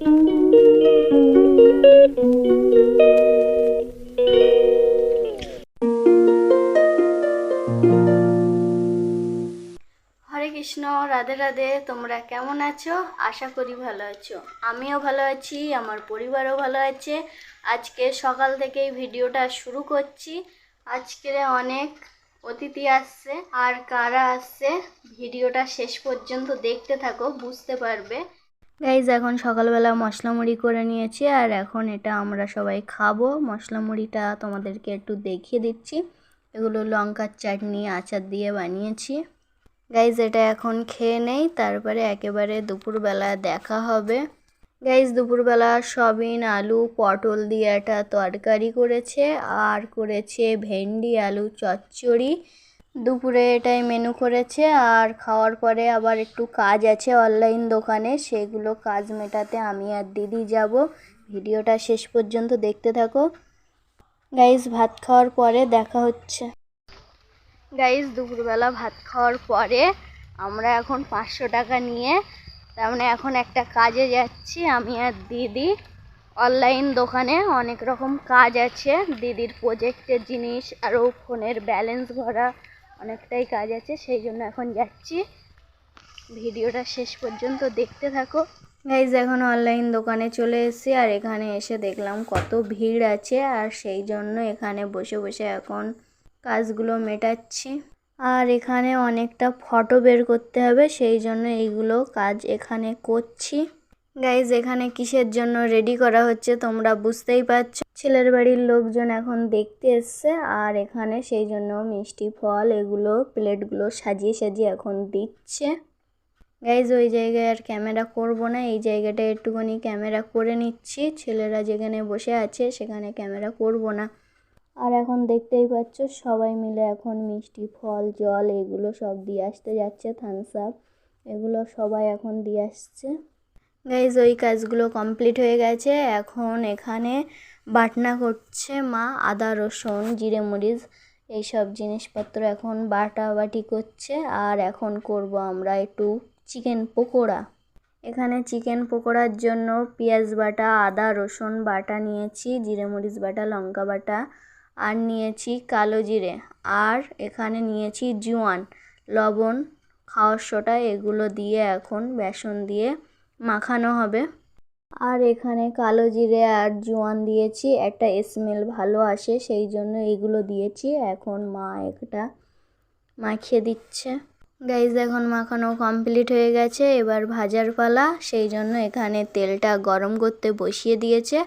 কৃষ্ণ, রাধে রাধে, তোমরা কেমন আছো? আশা করি ভালো আছো। আমিও ভালো আছি, আমার পরিবারও ভালো আছে। আজকে সকাল থেকেই ভিডিওটা শুরু করছি। আজকের অনেক অতিথি আসছে। আর কারা আসছে, ভিডিওটা শেষ পর্যন্ত দেখতে থাকো, বুঝতে পারবে। গাইজ এখন সকালবেলা মশলা মুড়ি করে নিয়েছি, আর এখন এটা আমরা সবাই খাব। মশলা মুড়িটা তোমাদেরকে একটু দেখিয়ে দিচ্ছি। এগুলো লঙ্কার চাটনি, আচার দিয়ে বানিয়েছি। গাইজ এটা এখন খেয়ে নেই, তারপরে একেবারে দুপুরবেলা দেখা হবে। গাইজ দুপুরবেলা সবিন আলু, পটল দিয়ে একটা তরকারি করেছে, আর করেছে ভেন্ডি, আলু, চচ্চড়ি। দুপুরে এটাই মেনু করেছে আর খাওয়ার পরে আবার একটু কাজ আছে অনলাইন দোকানে, সেগুলো কাজ মেটাতে আমি আর দিদি যাব। ভিডিওটা শেষ পর্যন্ত দেখতে থাকো। গাইজ ভাত খাওয়ার পরে দেখা হচ্ছে। গাইজ দুপুরবেলা ভাত খাওয়ার পরে আমরা এখন পাঁচশো টাকা নিয়ে, তার মানে এখন একটা কাজে যাচ্ছি আমি আর দিদি। অনলাইন দোকানে অনেক রকম কাজ আছে, দিদির প্রোজেক্টের জিনিস, আরও ফোনের ব্যালেন্স ভরা অনেকটাই কাজ আছে, সেই জন্য এখন যাচ্ছি। ভিডিওটা শেষ পর্যন্ত দেখতে থাকো। গাইজ এখন অনলাইন দোকানে চলে এসেছি আর এখানে এসে দেখলাম কত ভিড় আছে আর সেই জন্য এখানে বসে বসে এখন কাজগুলো মেটাচ্ছি। আর এখানে অনেকটা ফটো বের করতে হবে, সেই জন্য এইগুলো কাজ এখানে করছি। গাইজ এখানে কিসের জন্য রেডি করা হচ্ছে তোমরা বুঝতেই পারছ। ছেলের বাড়ির লোকজন এখন দেখতে এসছে আর এখানে সেই জন্য মিষ্টি ফল এগুলো প্লেটগুলো সাজিয়ে সাজিয়ে এখন দিচ্ছে। গাইজ ওই জায়গায় আর ক্যামেরা করব না, এই জায়গাটা একটুখানি ক্যামেরা করে নিচ্ছি। ছেলেরা যেখানে বসে আছে সেখানে ক্যামেরা করব না। আর এখন দেখতেই পাচ্ছ সবাই মিলে এখন মিষ্টি ফল, জল এগুলো সব দিয়ে আসতে যাচ্ছে থামস আপ এগুলো সবাই এখন দিয়ে আসছে। গাইজ ওই কাজগুলো কমপ্লিট হয়ে গেছে। এখন এখানে বাটনা করছে মা, আদা, রসুন, জিরে, মরিচ, এইসব জিনিসপত্র এখন বাটা বাটি করছে। আর এখন করব আমরা একটু চিকেন পকোড়া। এখানে চিকেন পকোড়ার জন্য পেঁয়াজ বাটা, আদা, রসুন বাটা নিয়েছি, জিরে, মরিচ বাটা, লঙ্কা বাটা, আর নিয়েছি কালো জিরে। আর এখানে নিয়েছি জোয়ান, লবণ, খাওয়ার সোটা এগুলো দিয়ে এখন বেসন দিয়ে মাখানো হবে। আর এখানে কালো জিরে আর জোয়ান দিয়েছি, একটা স্মেল ভালো আসে, সেই জন্য এগুলো দিয়েছি। এখন মা একটা মাখিয়ে দিচ্ছে। গাইজ এখন মাখানো কমপ্লিট হয়ে গেছে। এবার ভাজার পালা, সেই জন্য এখানে তেলটা গরম করতে বসিয়ে দিয়েছে।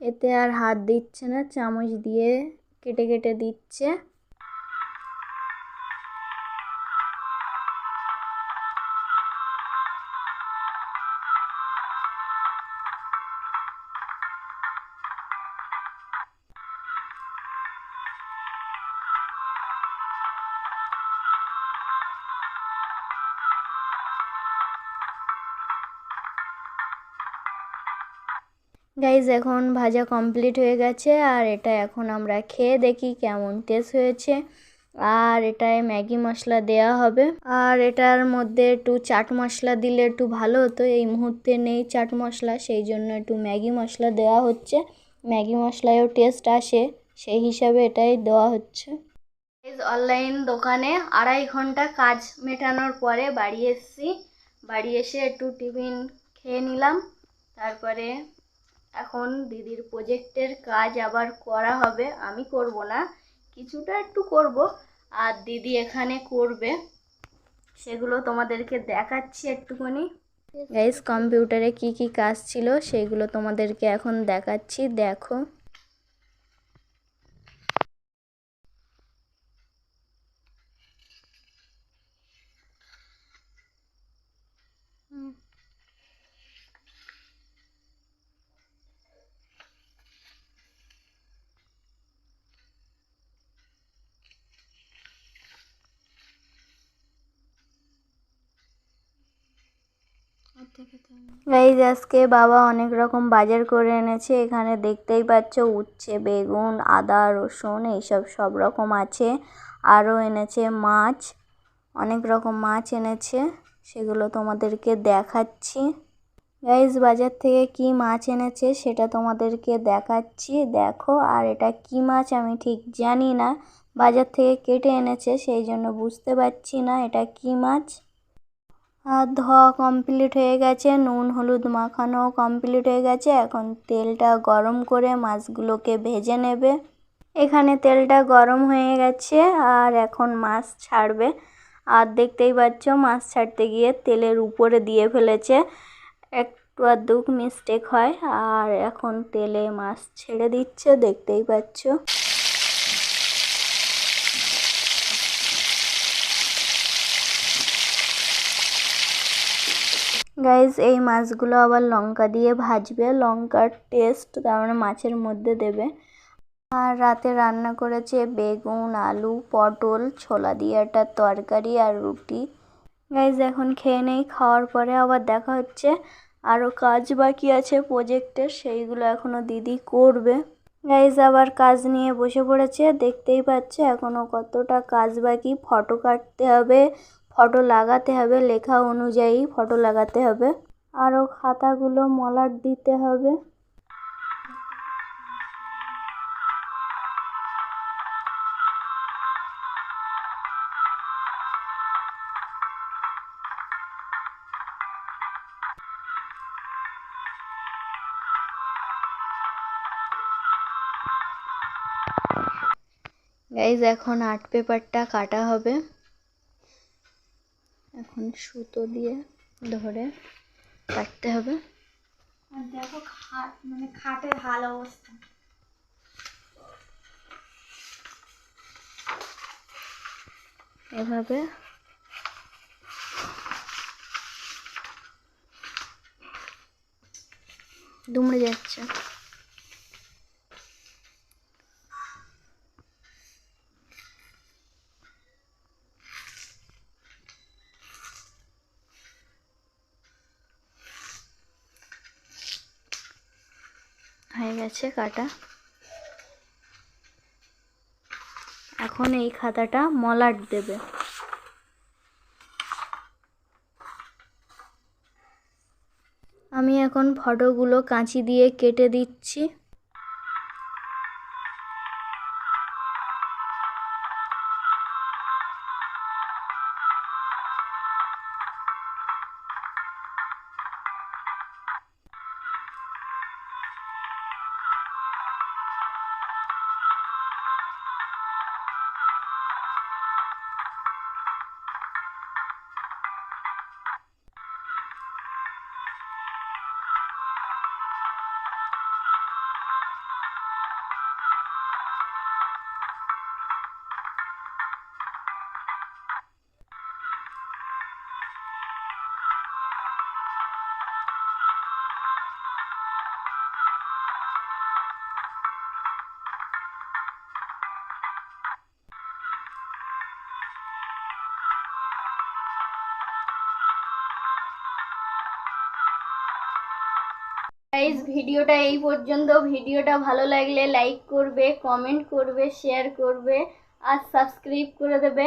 এতে আর হাত দিচ্ছে না, চামচ দিয়ে কেটে কেটে দিচ্ছে। গাইজ এখন ভাজা কমপ্লিট হয়ে গেছে, আর এটা এখন আমরা খেয়ে দেখি কেমন টেস্ট হয়েছে। আর এটায় ম্যাগি মশলা দেয়া হবে। আর এটার মধ্যে একটু চাট মশলা দিলে একটু ভালো হতো, এই মুহূর্তে নেই চাট মশলা, সেই জন্য একটু ম্যাগি মশলা দেওয়া হচ্ছে। ম্যাগি মশলায়ও টেস্ট আসে, সেই হিসাবে এটাই দেওয়া হচ্ছে। অনলাইন দোকানে আড়াই ঘণ্টা কাজ মেটানোর পরে বাড়ি এসেছি। বাড়ি এসে একটু টিফিন খেয়ে নিলাম, তারপরে এখন দিদির প্রজেক্টের কাজ আবার করা হবে, আমি করব না, কিছুটা একটু করব। আর দিদি এখানে করবে, সেগুলো তোমাদেরকে দেখাচ্ছি একটুখানি। গাইস কম্পিউটারে কি কি কাজ ছিল, সেগুলো তোমাদেরকে এখন দেখাচ্ছি, দেখো। গাইজ আজকে বাবা অনেক রকম বাজার করে এনেছে। এখানে দেখতেই পাচ্ছ উচ্ছে, বেগুন, আদা, রসুন, এইসব সব রকম আছে। আরও এনেছে মাছ, অনেক রকম মাছ এনেছে। সেগুলো তোমাদেরকে দেখাচ্ছি। গাইজ বাজার থেকে কি মাছ এনেছে সেটা তোমাদেরকে দেখাচ্ছি। দেখো, আর এটা কি মাছ আমি ঠিক জানি না। বাজার থেকে কেটে এনেছে, সেই জন্য বুঝতে পারছি না এটা কি মাছ। আর ধোয়া কমপ্লিট হয়ে গেছে, নুন, হলুদ মাখানো কমপ্লিট হয়ে গেছে। এখন তেলটা গরম করে মাছগুলোকে ভেজে নেবে। এখানে তেলটা গরম হয়ে গেছে আর এখন মাছ ছাড়বে। আর দেখতেই পাচ্ছ, মাছ ছাড়তে গিয়ে তেলের উপরে দিয়ে ফেলেছে। একটু আধটু মিস্টেক হয়। আর এখন তেলে মাছ ছেড়ে দিচ্ছে, দেখতেই পাচ্ছ। গাইজ এই মাছগুলো আবার লঙ্কা দিয়ে ভাজবে। লঙ্কার টেস্ট তার মানে মাছের মধ্যে দেবে। আর রাতে রান্না করেছে বেগুন, আলু, পটল, ছোলা দিয়ে একটা তরকারি আর রুটি। গাইজ এখন খেয়ে নেই, খাওয়ার পরে আবার দেখা হচ্ছে। আরও কাজ বাকি আছে প্রজেক্টের সেইগুলো এখনও দিদি করবে। গাইজ আবার কাজ নিয়ে বসে পড়েছে, দেখতেই পাচ্ছে এখনও কতটা কাজ বাকি। ফটো কাটতে হবে ফটো লাগাতে হবে, লেখা অনুযায়ী ফটো লাগাতে হবে। আরও খাতাগুলো মলাট দিতে হবে। গাইজ, এখন আর্ট পেপারটা কাটা হবে। এখন সুতো দিয়ে ধরে কাটতে হবে। আর দেখো খাট মানে খাটের হাল অবস্থা। এভাবে দুমড়ে যাচ্ছে হয়ে গেছে কাটা। এখন এই খাতাটা মলাট দেবে। আমি এখন ফটোগুলো কাঁচি দিয়ে কেটে দিচ্ছি। গাইজ ভিডিওটা এই পর্যন্ত। ভিডিওটা ভালো লাগলে লাইক করবে কমেন্ট করবে শেয়ার করবে, আর সাবস্ক্রাইব করে দেবে।